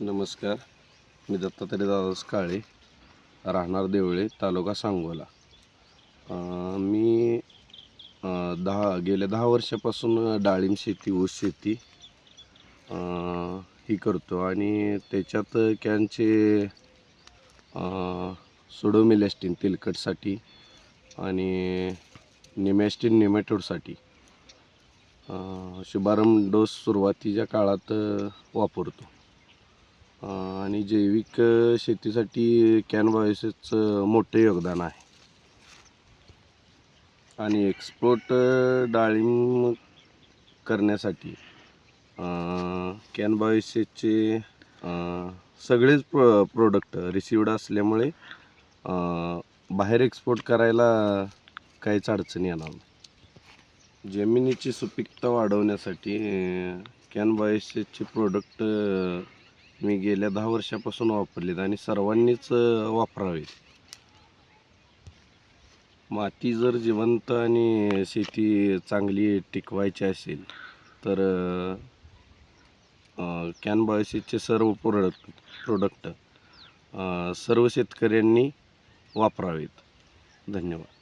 नमस्कार. मी दत्तात्रय दादास काळे राहणार देवळे तालुका सांगोला. मी दहा गेल्या दहा वर्षापासून डाळिंब शेती ऊस शेती ही करतो आणि त्याच्यात कॅनचे सुडोमिलॅस्टिन तेलकटसाठी आणि निमॅस्टिन निमॅटोडसाठी शुभारंभ डोस सुरुवातीच्या काळात वापरतो. आणि जैविक शेतीसाठी कॅन बायोसेसचं मोठं योगदान आहे. आणि एक्सपोर्ट डाळिंब करण्यासाठी कॅन बायोसेसचे सगळेच प्रो प्रोडक्ट रिसिवड असल्यामुळे बाहेर एक्सपोर्ट करायला काहीच अडचणी येणार नाही. जमिनीची सुपीकता वाढवण्यासाठी कॅन बायोसेसचे प्रोडक्ट मी गेल्या दहा वर्षापासून वापरलेत आणि सर्वांनीच वापरावेत. माती जर जिवंत आणि शेती चांगली टिकवायची असेल तर कॅन बायोसेसचे सर्व प्रोडक्ट प्रोडक्ट सर्व शेतकऱ्यांनी वापरावेत. धन्यवाद.